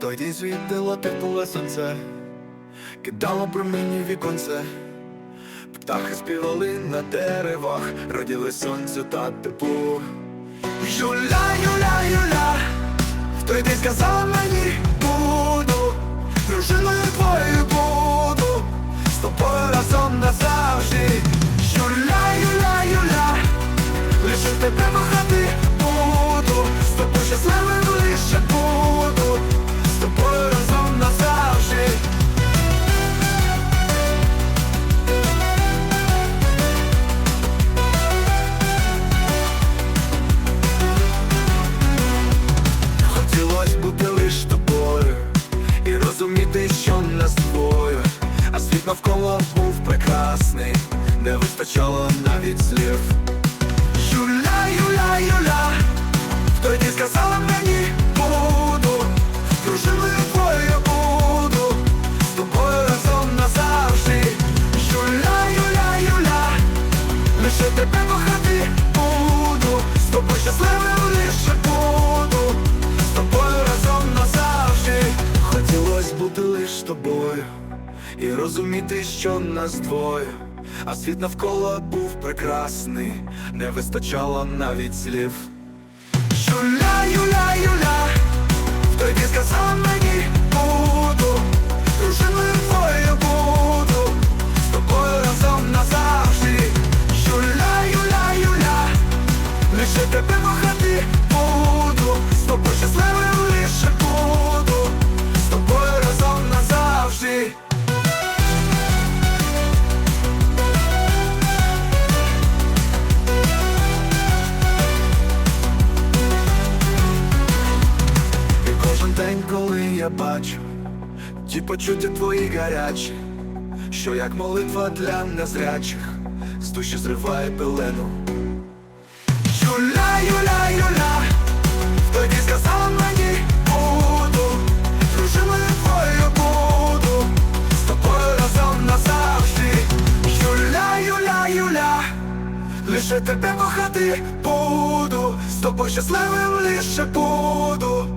той день світило тепле сонце, кидало промені віконце, птахи співали на деревах, родили сонце та тепло. Юля, Юля, Юля, в той день сказала мені, буду, дружиною твоєю буду, з тобою разом назавжди. Юля, Юля, Юля, лише тебе кохати навколо був прекрасний Не вистачало навіть слів. Юля, Юля, Юля день сказала мені Буду Дружиною твоєю буду З тобою разом назавжди Юля, Юля, Юля Лише тебе кохати буду З тобою щасливим лише буду З тобою разом назавжди. Хотілось бути лиш тобою І розуміти, що нас двоє. А світ навколо був прекрасний. Не вистачало навіть слів кожен день, коли я бачу Ті почуття твої гарячі Що як молитва для незрячих З душі зриває пелену. Юля, Юля, Юля день сказала мені Буду Дружиною твоєю буду З тобою разом назавжди Юля, Юля, Юля Лише тебе кохати буду З тобою щасливим лише буду